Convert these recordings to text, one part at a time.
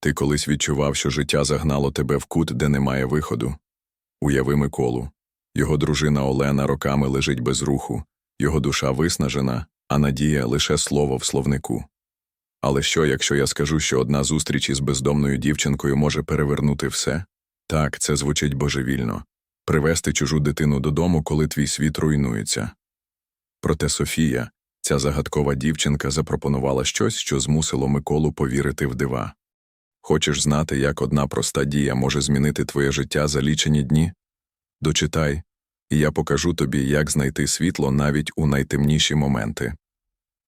Ти колись відчував, що життя загнало тебе в кут, де немає виходу. Уяви Миколу. Його дружина Олена роками лежить без руху, його душа виснажена, а надія лише слово в словнику. Але що, якщо я скажу, що одна зустріч із бездомною дівчинкою може перевернути все? Так, це звучить божевільно привести чужу дитину додому, коли твій світ руйнується. Проте Софія, ця загадкова дівчинка, запропонувала щось, що змусило Миколу повірити в дива. Хочеш знати, як одна проста дія може змінити твоє життя за лічені дні? Дочитай, і я покажу тобі, як знайти світло навіть у найтемніші моменти.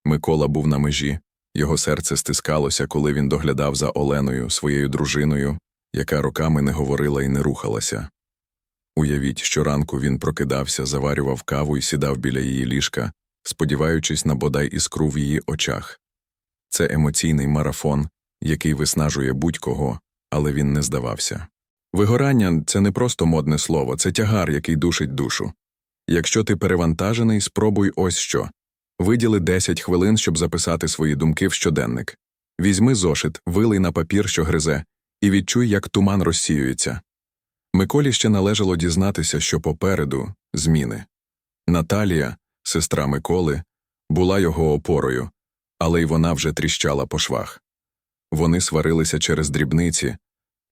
Микола був на межі, його серце стискалося, коли він доглядав за Оленою, своєю дружиною, яка роками не говорила і не рухалася. Уявіть, щоранку він прокидався, заварював каву і сідав біля її ліжка, сподіваючись на бодай іскру в її очах. Це емоційний марафон, який виснажує будь-кого, але він не здавався. Вигорання це не просто модне слово, це тягар, який душить душу. Якщо ти перевантажений, спробуй ось що. Виділи 10 хвилин, щоб записати свої думки в щоденник. Візьми зошит, вилий на папір, що гризе, і відчуй, як туман розсіюється. Миколі ще належало дізнатися, що попереду зміни. Наталія, сестра Миколи, була його опорою, але й вона вже тріщала по швах. Вони сварилися через дрібниці,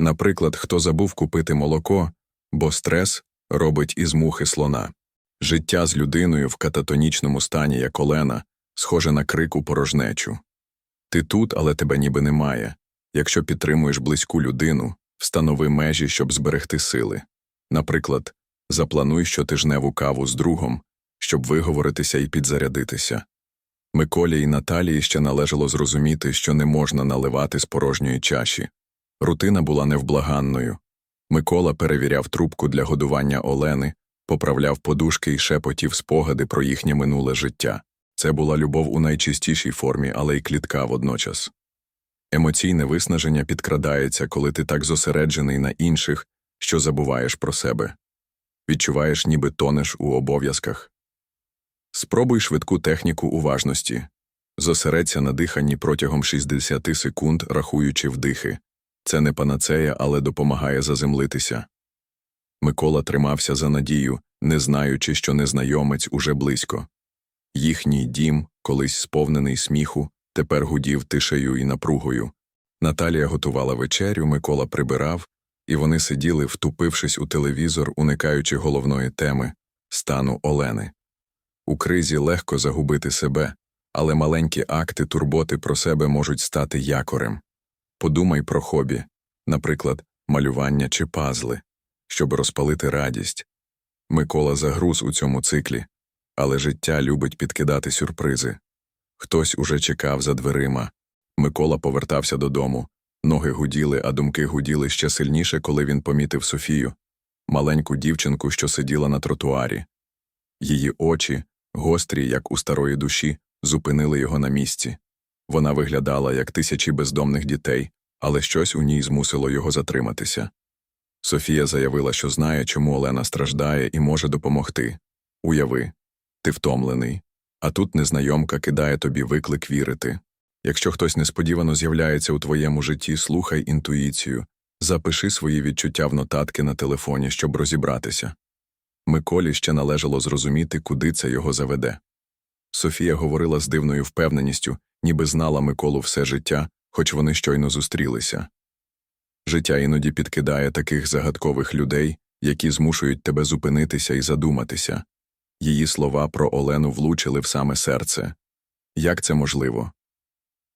наприклад, хто забув купити молоко, бо стрес робить із мухи слона. Життя з людиною в кататонічному стані, як Олена, схоже на крику порожнечу. Ти тут, але тебе ніби немає. Якщо підтримуєш близьку людину, встанови межі, щоб зберегти сили. Наприклад, заплануй щотижневу каву з другом, щоб виговоритися і підзарядитися. Миколі і Наталії ще належало зрозуміти, що не можна наливати з порожньої чаші. Рутина була невблаганною. Микола перевіряв трубку для годування Олени, поправляв подушки і шепотів спогади про їхнє минуле життя. Це була любов у найчистішій формі, але й клітка водночас. Емоційне виснаження підкрадається, коли ти так зосереджений на інших, що забуваєш про себе. Відчуваєш, ніби тонеш у обов'язках. Спробуй швидку техніку уважності. Зосередься на диханні протягом 60 секунд, рахуючи вдихи. Це не панацея, але допомагає заземлитися. Микола тримався за надію, не знаючи, що незнайомець уже близько. Їхній дім, колись сповнений сміху, тепер гудів тишею і напругою. Наталія готувала вечерю, Микола прибирав, і вони сиділи, втупившись у телевізор, уникаючи головної теми стану Олени. У кризі легко загубити себе, але маленькі акти турботи про себе можуть стати якорем. Подумай про хобі, наприклад, малювання чи пазли, щоб розпалити радість. Микола загруз у цьому циклі, але життя любить підкидати сюрпризи. Хтось уже чекав за дверима. Микола повертався додому. Ноги гуділи, а думки гуділи ще сильніше, коли він помітив Софію, маленьку дівчинку, що сиділа на тротуарі. Її очі, гострі, як у старої душі, зупинили його на місці. Вона виглядала, як тисячі бездомних дітей, але щось у ній змусило його затриматися. Софія заявила, що знає, чому Олена страждає і може допомогти. Уяви, ти втомлений, а тут незнайомка кидає тобі виклик вірити. Якщо хтось несподівано з'являється у твоєму житті, слухай інтуїцію, запиши свої відчуття в нотатки на телефоні, щоб розібратися. Миколі ще належало зрозуміти, куди це його заведе. Софія говорила з дивною впевненістю, ніби знала Миколу все життя, хоч вони щойно зустрілися. Життя іноді підкидає таких загадкових людей, які змушують тебе зупинитися і задуматися. Її слова про Олену влучили в саме серце. Як це можливо?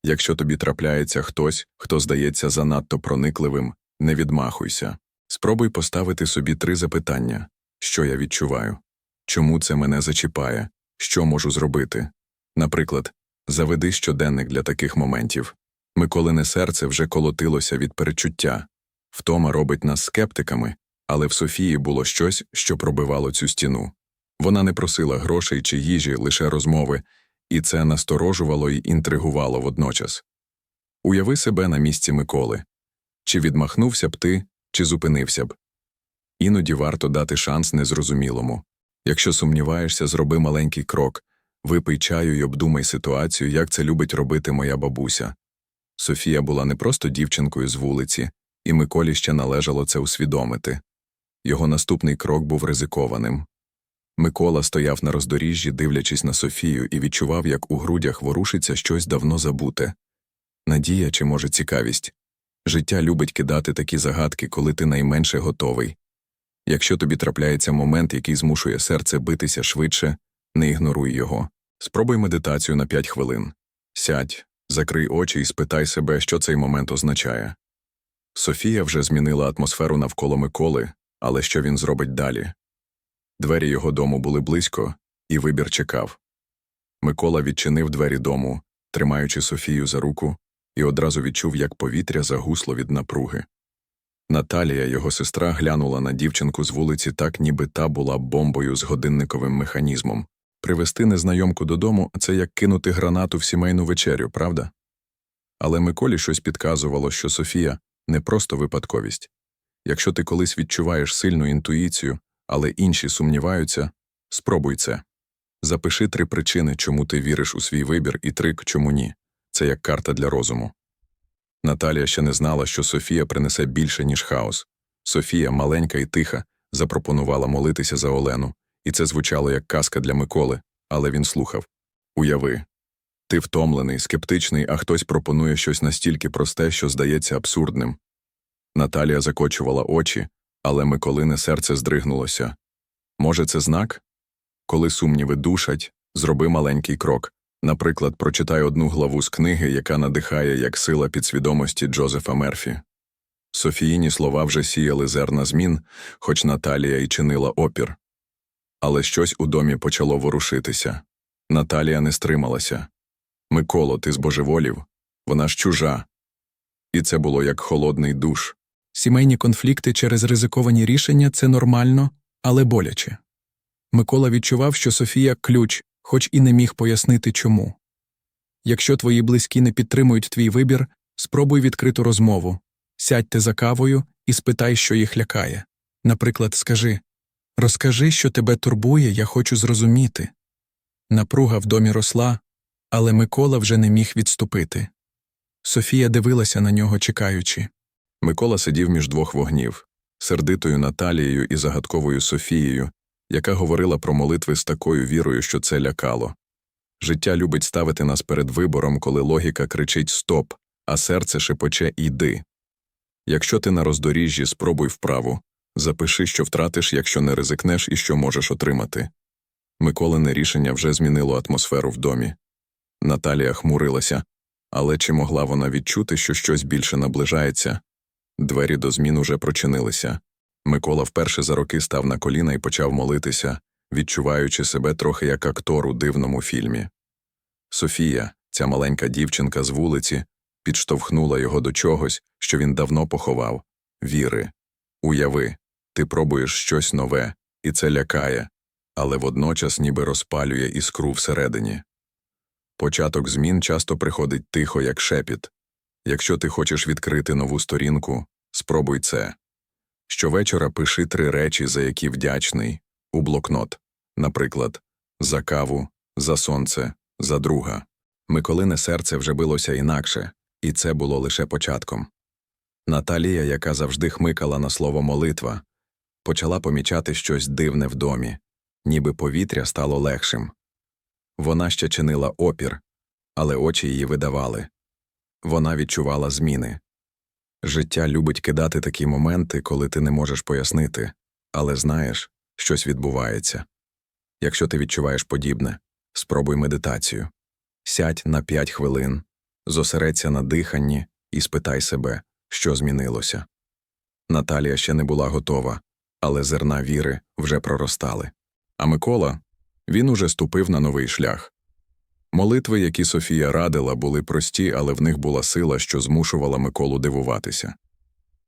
Якщо тобі трапляється хтось, хто здається занадто проникливим, не відмахуйся. Спробуй поставити собі три запитання що я відчуваю, чому це мене зачіпає, що можу зробити. Наприклад, заведи щоденник для таких моментів. Миколине серце вже колотилося від перечуття. Втома робить нас скептиками, але в Софії було щось, що пробивало цю стіну. Вона не просила грошей чи їжі, лише розмови, і це насторожувало й інтригувало водночас. Уяви себе на місці Миколи чи відмахнувся б ти, чи зупинився б. Іноді варто дати шанс незрозумілому. Якщо сумніваєшся, зроби маленький крок, випий чаю й обдумай ситуацію, як це любить робити моя бабуся. Софія була не просто дівчинкою з вулиці, і Миколі ще належало це усвідомити. Його наступний крок був ризикованим. Микола стояв на роздоріжжі, дивлячись на Софію, і відчував, як у грудях ворушиться щось давно забуте. Надія чи, може, цікавість. Життя любить кидати такі загадки, коли ти найменше готовий. Якщо тобі трапляється момент, який змушує серце битися швидше, не ігноруй його. Спробуй медитацію на 5 хвилин. Сядь, закрий очі і спитай себе, що цей момент означає. Софія вже змінила атмосферу навколо Миколи, але що він зробить далі? Двері його дому були близько, і вибір чекав. Микола відчинив двері дому, тримаючи Софію за руку, і одразу відчув, як повітря загусло від напруги. Наталія, його сестра, глянула на дівчинку з вулиці так, ніби та була бомбою з годинниковим механізмом. Привезти незнайомку додому це як кинути гранату в сімейну вечерю, правда? Але Миколі щось підказувало, що Софія не просто випадковість. Якщо ти колись відчуваєш сильну інтуїцію, але інші сумніваються, спробуй це. Запиши три причини, чому ти віриш у свій вибір, і три, чому ні. Це як карта для розуму. Наталія ще не знала, що Софія принесе більше, ніж хаос. Софія, маленька і тиха, запропонувала молитися за Олену, і це звучало як казка для Миколи, але він слухав. Уяви. Ти втомлений, скептичний, а хтось пропонує щось настільки просте, що здається абсурдним. Наталія закочувала очі, але Миколине серце здригнулося. Може, це знак? Коли сумніви душать, зроби маленький крок. Наприклад, прочитай одну главу з книги, яка надихає як сила підсвідомості Джозефа Мерфі. Софіїні слова вже сіяли зерна змін, хоч Наталія й чинила опір. Але щось у домі почало ворушитися. Наталія не стрималася. Миколо, ти збожеволів, вона ж чужа. І це було як холодний душ. Сімейні конфлікти через ризиковані рішення це нормально, але боляче. Микола відчував, що Софія ключ, хоч і не міг пояснити чому. Якщо твої близькі не підтримують твій вибір, спробуй відкриту розмову, сядьте за кавою і спитай, що їх лякає. Наприклад, скажи Розкажи, що тебе турбує, я хочу зрозуміти. Напруга в домі росла, але Микола вже не міг відступити. Софія дивилася на нього, чекаючи. Микола сидів між двох вогнів сердитою Наталією і загадковою Софією, яка говорила про молитви з такою вірою, що це лякало. Життя любить ставити нас перед вибором, коли логіка кричить Стоп, а серце шепоче Іди. Якщо ти на роздоріжжі, спробуй вправу, запиши, що втратиш, якщо не ризикнеш і що можеш отримати. Миколине рішення вже змінило атмосферу в домі. Наталія хмурилася, але чи могла вона відчути, що щось більше наближається? Двері до змін уже прочинилися. Микола вперше за роки став на коліна і почав молитися, відчуваючи себе трохи як актор у дивному фільмі. Софія, ця маленька дівчинка з вулиці, підштовхнула його до чогось, що він давно поховав віри. Уяви, ти пробуєш щось нове, і це лякає, але водночас ніби розпалює іскру всередині. Початок змін часто приходить тихо, як шепіт. Якщо ти хочеш відкрити нову сторінку, спробуй це. Щовечора пиши три речі, за які вдячний, у блокнот, наприклад, за каву, за сонце, за друга. Миколине серце вже билося інакше, і це було лише початком. Наталія, яка завжди хмикала на слово молитва, почала помічати щось дивне в домі, ніби повітря стало легшим. Вона ще чинила опір, але очі її видавали. Вона відчувала зміни. Життя любить кидати такі моменти, коли ти не можеш пояснити, але знаєш, щось відбувається. Якщо ти відчуваєш подібне, спробуй медитацію. Сядь на 5 хвилин, зосередься на диханні і спитай себе, що змінилося. Наталія ще не була готова, але зерна віри вже проростали. А Микола він уже ступив на новий шлях. Молитви, які Софія радила, були прості, але в них була сила, що змушувала Миколу дивуватися.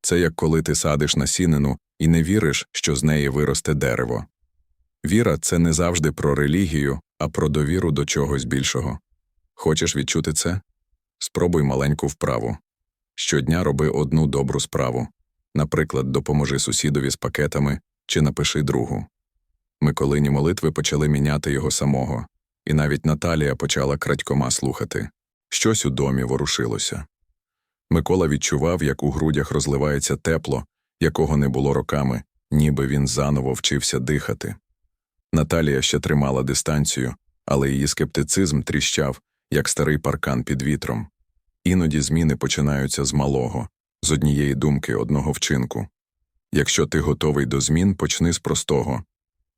Це як коли ти садиш насінину і не віриш, що з неї виросте дерево. Віра це не завжди про релігію, а про довіру до чогось більшого. Хочеш відчути це? Спробуй маленьку вправу. Щодня роби одну добру справу. Наприклад, допоможи сусідові з пакетами чи напиши другу. Миколині молитви почали міняти його самого, і навіть Наталія почала крадькома слухати. Щось у домі ворушилося. Микола відчував, як у грудях розливається тепло, якого не було роками, ніби він заново вчився дихати. Наталія ще тримала дистанцію, але її скептицизм тріщав, як старий паркан під вітром. Іноді зміни починаються з малого, з однієї думки, одного вчинку. Якщо ти готовий до змін, почни з простого.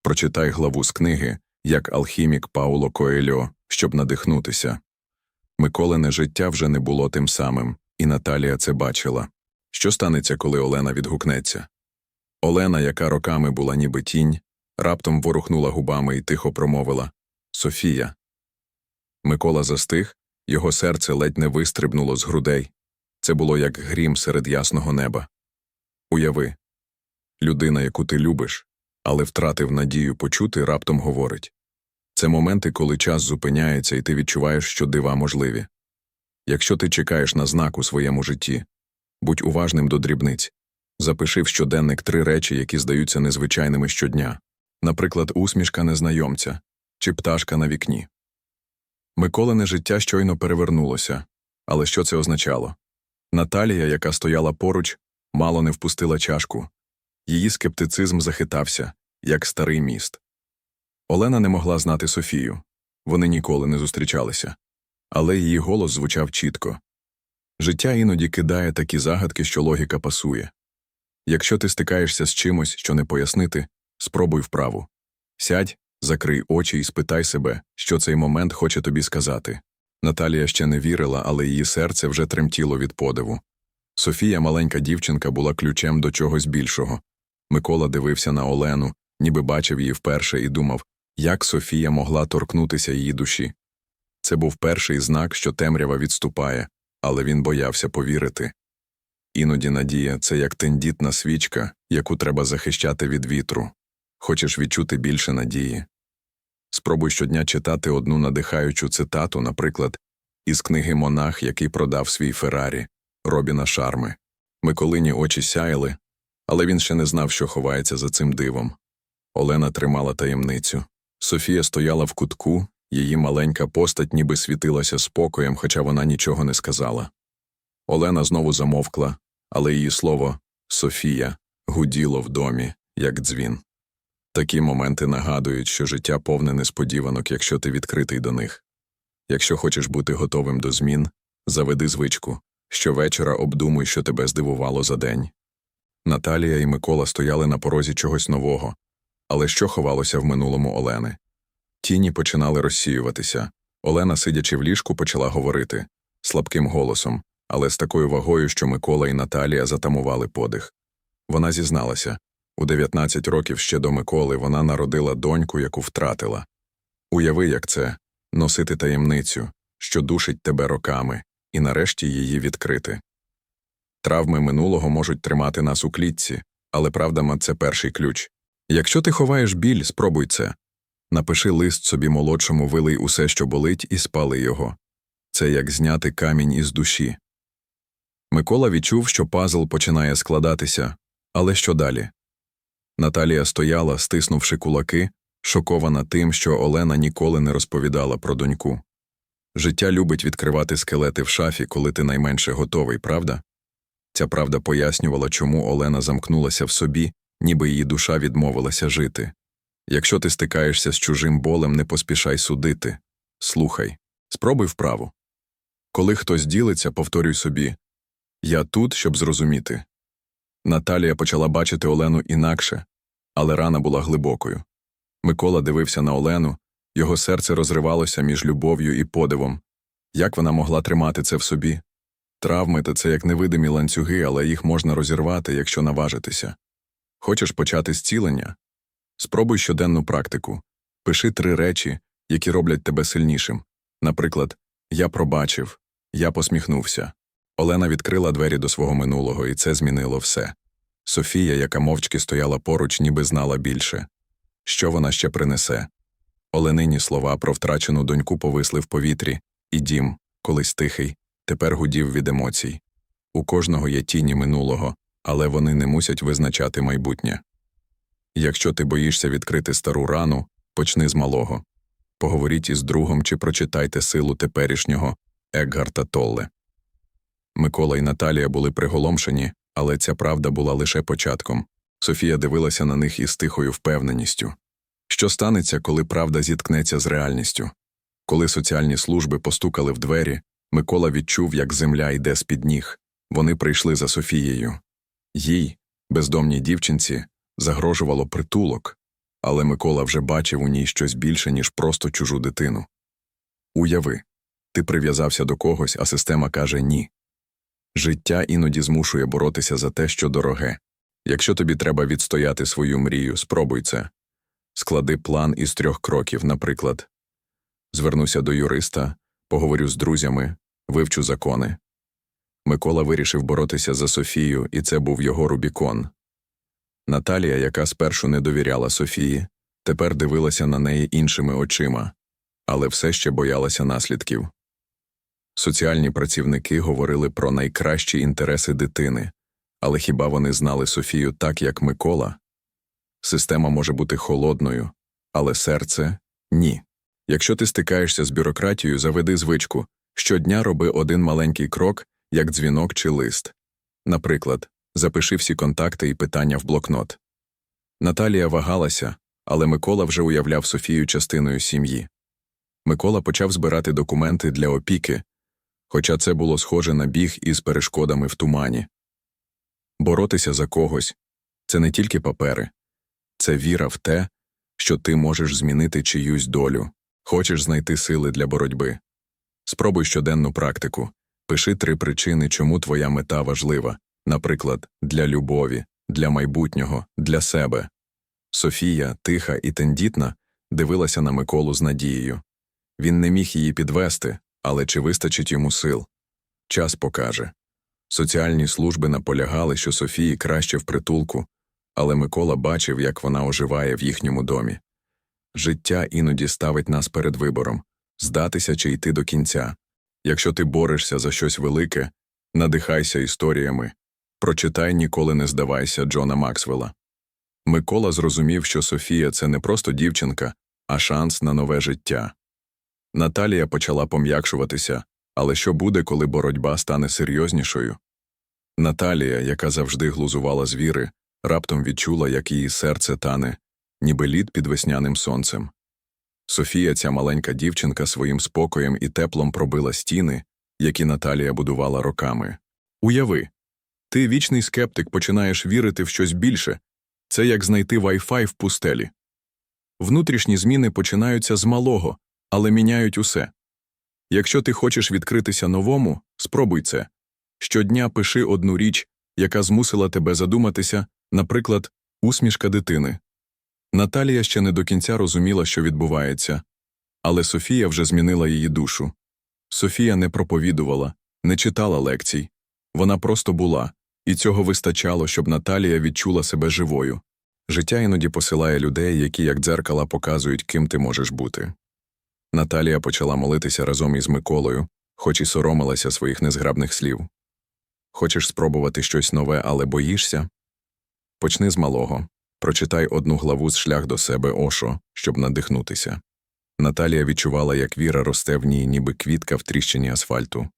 Прочитай главу з книги, як алхімік Пауло Коельо, щоб надихнутися. Миколине життя вже не було тим самим, і Наталія це бачила. Що станеться, коли Олена відгукнеться? Олена, яка роками була ніби тінь, раптом ворухнула губами і тихо промовила Софія. Микола застиг, його серце ледь не вистрибнуло з грудей. Це було як грім серед ясного неба. Уяви людина, яку ти любиш, але втратив надію почути, раптом говорить. Це моменти, коли час зупиняється і ти відчуваєш, що дива можливі. Якщо ти чекаєш на знак у своєму житті, будь уважним до дрібниць. Запиши в щоденник три речі, які здаються незвичайними щодня, наприклад, усмішка незнайомця чи пташка на вікні. Миколине життя щойно перевернулося. Але що це означало? Наталія, яка стояла поруч, мало не впустила чашку. Її скептицизм захитався, як старий міст. Олена не могла знати Софію. Вони ніколи не зустрічалися. Але її голос звучав чітко. Життя іноді кидає такі загадки, що логіка пасує. Якщо ти стикаєшся з чимось, що не пояснити, спробуй вправу. Сядь, закрий очі і спитай себе, що цей момент хоче тобі сказати. Наталія ще не вірила, але її серце вже тремтіло від подиву. Софія, маленька дівчинка, була ключем до чогось більшого. Микола дивився на Олену, ніби бачив її вперше і думав, як Софія могла торкнутися її душі. Це був перший знак, що темрява відступає, але він боявся повірити. Іноді надія це як тендітна свічка, яку треба захищати від вітру. Хочеш відчути більше надії. Спробуй щодня читати одну надихаючу цитату, наприклад, із книги Монах, який продав свій Феррарі Робіна Шарми. Миколині очі сяяли, але він ще не знав, що ховається за цим дивом. Олена тримала таємницю. Софія стояла в кутку, її маленька постать ніби світилася спокоєм, хоча вона нічого не сказала. Олена знову замовкла, але її слово Софія гуділо в домі, як дзвін. Такі моменти нагадують, що життя повне несподіванок, якщо ти відкритий до них. Якщо хочеш бути готовим до змін, заведи звичку щовечора обдумуй, що тебе здивувало за день. Наталія і Микола стояли на порозі чогось нового, але що ховалося в минулому Олени? Тіні починали розсіюватися. Олена, сидячи в ліжку, почала говорити слабким голосом, але з такою вагою, що Микола і Наталія затамували подих. Вона зізналася у 19 років ще до Миколи вона народила доньку, яку втратила. Уяви, як це носити таємницю, що душить тебе роками, і нарешті її відкрити. Травми минулого можуть тримати нас у клітці, але правда це перший ключ. Якщо ти ховаєш біль, спробуй це. Напиши лист собі молодшому, вилий усе, що болить, і спали його. Це як зняти камінь із душі. Микола відчув, що пазл починає складатися, але що далі? Наталія стояла, стиснувши кулаки, шокована тим, що Олена ніколи не розповідала про доньку. Життя любить відкривати скелети в шафі, коли ти найменше готовий, правда? Ця правда пояснювала, чому Олена замкнулася в собі, ніби її душа відмовилася жити. Якщо ти стикаєшся з чужим болем, не поспішай судити. Слухай, спробуй вправу. Коли хтось ділиться, повторюй собі Я тут, щоб зрозуміти. Наталія почала бачити Олену інакше, але рана була глибокою. Микола дивився на Олену, його серце розривалося між любов'ю і подивом. Як вона могла тримати це в собі? Травми та це як невидимі ланцюги, але їх можна розірвати, якщо наважитися. Хочеш почати зцілення? Спробуй щоденну практику. Пиши три речі, які роблять тебе сильнішим. Наприклад, я пробачив, я посміхнувся. Олена відкрила двері до свого минулого, і це змінило все. Софія, яка мовчки стояла поруч, ніби знала більше. Що вона ще принесе? Оленині слова про втрачену доньку повисли в повітрі, і дім, колись тихий, тепер гудів від емоцій. У кожного є тіні минулого, але вони не мусять визначати майбутнє. Якщо ти боїшся відкрити стару рану, почни з малого. Поговоріть із другом чи прочитайте силу теперішнього Екгарта Толле. Микола і Наталія були приголомшені, але ця правда була лише початком. Софія дивилася на них із тихою впевненістю. Що станеться, коли правда зіткнеться з реальністю? Коли соціальні служби постукали в двері, Микола відчув, як земля йде з-під ніг. Вони прийшли за Софією. Їй, бездомній дівчинці, загрожувало притулок, але Микола вже бачив у ній щось більше, ніж просто чужу дитину. Уяви, ти прив'язався до когось, а система каже ні. Життя іноді змушує боротися за те, що дороге. Якщо тобі треба відстояти свою мрію, спробуй це. Склади план із трьох кроків, наприклад. Звернуся до юриста, поговорю з друзями, вивчу закони. Микола вирішив боротися за Софію, і це був його Рубікон. Наталія, яка спершу не довіряла Софії, тепер дивилася на неї іншими очима, але все ще боялася наслідків. Соціальні працівники говорили про найкращі інтереси дитини, але хіба вони знали Софію так, як Микола? Система може бути холодною, але серце ні. Якщо ти стикаєшся з бюрократією, заведи звичку щодня роби один маленький крок, як дзвінок чи лист. Наприклад, запиши всі контакти і питання в блокнот. Наталія вагалася, але Микола вже уявляв Софію частиною сім'ї. Микола почав збирати документи для опіки, хоча це було схоже на біг із перешкодами в тумані. Боротися за когось це не тільки папери, це віра в те, що ти можеш змінити чиюсь долю, хочеш знайти сили для боротьби. Спробуй щоденну практику. Пиши три причини, чому твоя мета важлива, наприклад, для любові, для майбутнього, для себе. Софія, тиха і тендітна, дивилася на Миколу з надією. Він не міг її підвести, але чи вистачить йому сил? Час покаже. Соціальні служби наполягали, що Софії краще в притулку, але Микола бачив, як вона оживає в їхньому домі. Життя іноді ставить нас перед вибором здатися чи йти до кінця. Якщо ти борешся за щось велике, надихайся історіями. Прочитай ніколи не здавайся Джона Максвелла. Микола зрозумів, що Софія це не просто дівчинка, а шанс на нове життя. Наталія почала пом'якшуватися, але що буде, коли боротьба стане серйознішою? Наталія, яка завжди глузувала з віри, раптом відчула, як її серце тане, ніби лід під весняним сонцем. Софія, ця маленька дівчинка, своїм спокоєм і теплом пробила стіни, які Наталія будувала роками. Уяви, ти, вічний скептик, починаєш вірити в щось більше це як знайти Wi-Fi в пустелі. Внутрішні зміни починаються з малого, але міняють усе. Якщо ти хочеш відкритися новому, спробуй це. Щодня пиши одну річ, яка змусила тебе задуматися, наприклад, усмішка дитини. Наталія ще не до кінця розуміла, що відбувається, але Софія вже змінила її душу. Софія не проповідувала, не читала лекцій. Вона просто була, і цього вистачало, щоб Наталія відчула себе живою. Життя іноді посилає людей, які, як дзеркала, показують, ким ти можеш бути. Наталія почала молитися разом із Миколою, хоч і соромилася своїх незграбних слів. Хочеш спробувати щось нове, але боїшся? Почни з малого. Прочитай одну главу з шлях до себе Ошо, щоб надихнутися. Наталія відчувала, як віра росте в ній, ніби квітка в тріщині асфальту.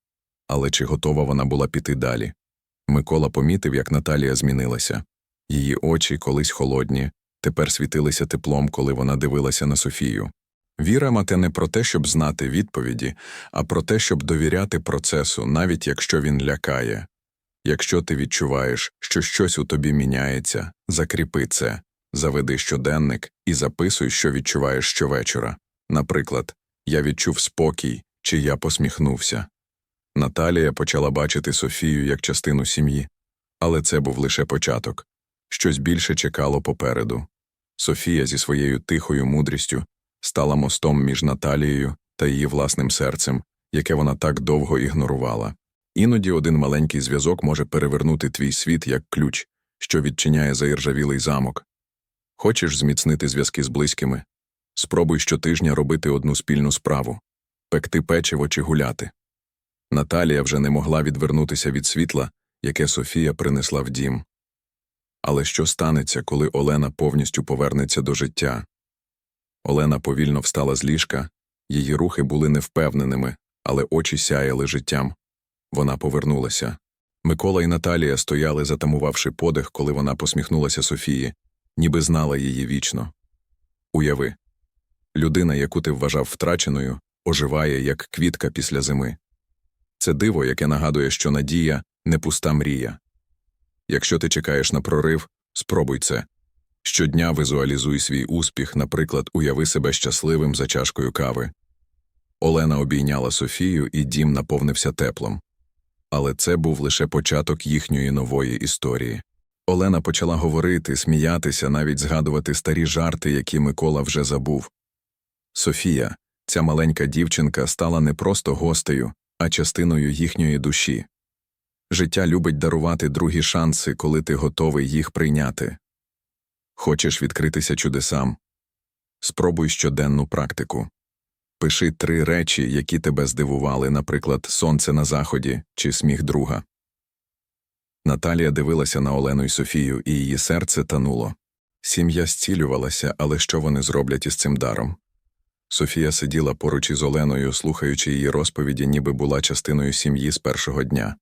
Але чи готова вона була піти далі? Микола помітив, як Наталія змінилася. Її очі, колись холодні, тепер світилися теплом, коли вона дивилася на Софію. Віра мате не про те, щоб знати відповіді, а про те, щоб довіряти процесу, навіть якщо він лякає. Якщо ти відчуваєш, що щось у тобі міняється, закріпи це, заведи щоденник і записуй, що відчуваєш щовечора. Наприклад, я відчув спокій, чи я посміхнувся. Наталія почала бачити Софію як частину сім'ї, але це був лише початок. Щось більше чекало попереду. Софія зі своєю тихою мудрістю стала мостом між Наталією та її власним серцем, яке вона так довго ігнорувала. Іноді один маленький зв'язок може перевернути твій світ як ключ, що відчиняє заіржавілий замок. Хочеш зміцнити зв'язки з близькими? Спробуй щотижня робити одну спільну справу пекти печиво чи гуляти. Наталія вже не могла відвернутися від світла, яке Софія принесла в дім. Але що станеться, коли Олена повністю повернеться до життя? Олена повільно встала з ліжка, її рухи були невпевненими, але очі сяяли життям. Вона повернулася. Микола і Наталія стояли, затамувавши подих, коли вона посміхнулася Софії, ніби знала її вічно. Уяви людина, яку ти вважав втраченою, оживає, як квітка після зими. Це диво, яке нагадує, що надія не пуста мрія. Якщо ти чекаєш на прорив, спробуй це. Щодня візуалізуй свій успіх, наприклад, уяви себе щасливим за чашкою кави. Олена обійняла Софію, і дім наповнився теплом. Але це був лише початок їхньої нової історії. Олена почала говорити, сміятися, навіть згадувати старі жарти, які Микола вже забув. Софія, ця маленька дівчинка, стала не просто гостею, а частиною їхньої душі. Життя любить дарувати другі шанси, коли ти готовий їх прийняти. Хочеш відкритися чудесам? Спробуй щоденну практику. Пиши три речі, які тебе здивували, наприклад, сонце на заході чи сміх друга. Наталія дивилася на Олену й Софію, і її серце тануло. Сім'я зцілювалася, але що вони зроблять із цим даром? Софія сиділа поруч із Оленою, слухаючи її розповіді, ніби була частиною сім'ї з першого дня.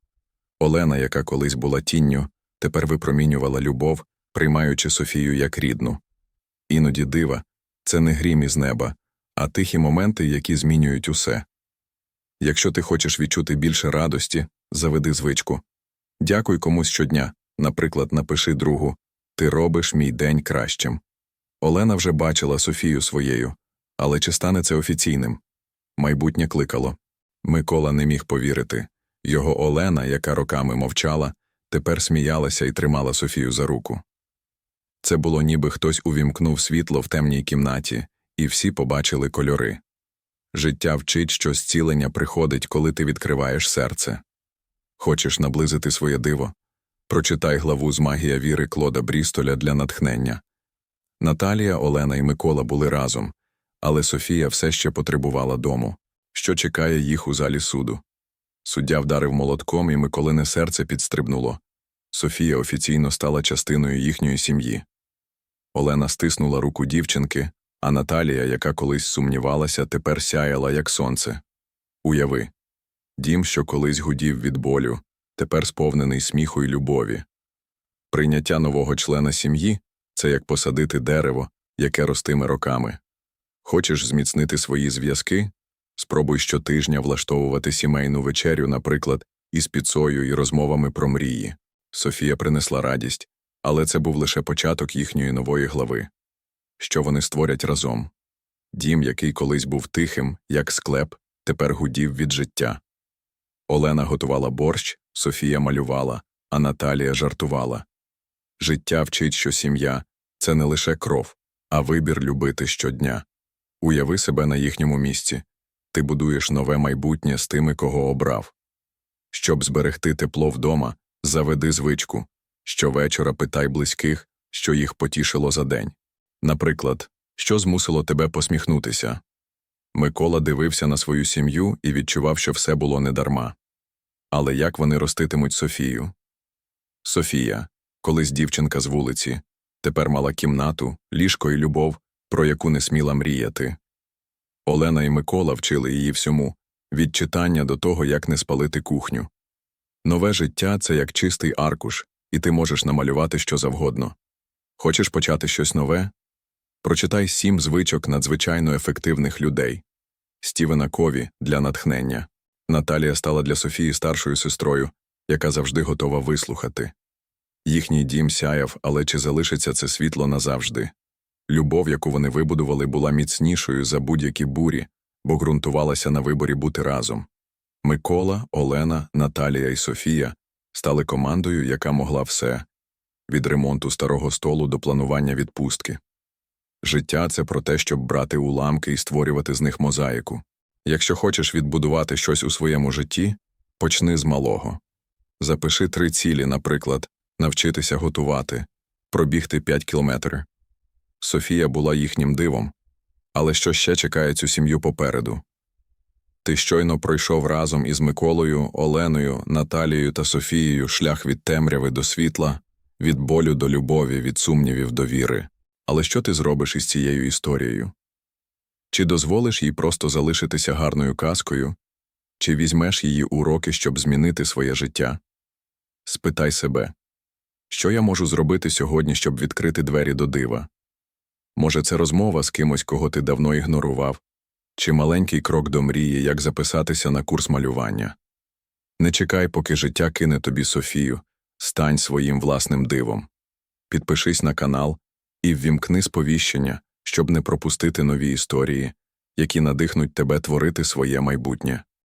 Олена, яка колись була тінню, тепер випромінювала любов, приймаючи Софію як рідну. Іноді дива це не грім із неба, а тихі моменти, які змінюють усе. Якщо ти хочеш відчути більше радості, заведи звичку. Дякуй комусь щодня, наприклад, напиши другу Ти робиш мій день кращим. Олена вже бачила Софію своєю, але чи стане це офіційним? Майбутнє кликало. Микола не міг повірити. Його Олена, яка роками мовчала, тепер сміялася і тримала Софію за руку. Це було ніби хтось увімкнув світло в темній кімнаті, і всі побачили кольори. Життя вчить, що зцілення приходить, коли ти відкриваєш серце. Хочеш наблизити своє диво? Прочитай главу з магія віри Клода Брістоля для натхнення. Наталія, Олена і Микола були разом, але Софія все ще потребувала дому. Що чекає їх у залі суду? Суддя вдарив молотком, і Миколине серце підстрибнуло. Софія офіційно стала частиною їхньої сім'ї. Олена стиснула руку дівчинки, а Наталія, яка колись сумнівалася, тепер сяяла, як сонце. Уяви дім, що колись гудів від болю, тепер сповнений сміху й любові. Прийняття нового члена сім'ї це як посадити дерево, яке ростиме роками. Хочеш зміцнити свої зв'язки? Спробуй щотижня влаштовувати сімейну вечерю, наприклад, із піцою і розмовами про мрії. Софія принесла радість, але це був лише початок їхньої нової глави. Що вони створять разом? Дім, який колись був тихим, як склеп, тепер гудів від життя. Олена готувала борщ, Софія малювала, а Наталія жартувала. Життя вчить, що сім'я це не лише кров, а вибір любити щодня. Уяви себе на їхньому місці. Ти будуєш нове майбутнє з тими, кого обрав. Щоб зберегти тепло вдома, заведи звичку. Щовечора питай близьких, що їх потішило за день. Наприклад, що змусило тебе посміхнутися? Микола дивився на свою сім'ю і відчував, що все було недарма. Але як вони роститимуть Софію? Софія, колись дівчинка з вулиці, тепер мала кімнату, ліжко і любов, про яку не сміла мріяти. Олена і Микола вчили її всьому від читання до того, як не спалити кухню. Нове життя це як чистий аркуш, і ти можеш намалювати що завгодно. Хочеш почати щось нове? Прочитай сім звичок надзвичайно ефективних людей. Стівена Кові для натхнення. Наталія стала для Софії старшою сестрою, яка завжди готова вислухати. Їхній дім сяяв, але чи залишиться це світло назавжди? Любов, яку вони вибудували, була міцнішою за будь-які бурі, бо ґрунтувалася на виборі бути разом. Микола, Олена, Наталія і Софія стали командою, яка могла все від ремонту старого столу до планування відпустки. Життя це про те, щоб брати уламки і створювати з них мозаїку. Якщо хочеш відбудувати щось у своєму житті, почни з малого. Запиши три цілі, наприклад, навчитися готувати, пробігти 5 кілометрів. Софія була їхнім дивом. Але що ще чекає цю сім'ю попереду? Ти щойно пройшов разом із Миколою, Оленою, Наталією та Софією шлях від темряви до світла, від болю до любові, від сумнівів до віри. Але що ти зробиш із цією історією? Чи дозволиш їй просто залишитися гарною казкою, Чи візьмеш її уроки, щоб змінити своє життя? Спитай себе, що я можу зробити сьогодні, щоб відкрити двері до дива? Може, це розмова з кимось, кого ти давно ігнорував, чи маленький крок до мрії, як записатися на курс малювання? Не чекай, поки життя кине тобі Софію, стань своїм власним дивом. Підпишись на канал і ввімкни сповіщення, щоб не пропустити нові історії, які надихнуть тебе творити своє майбутнє.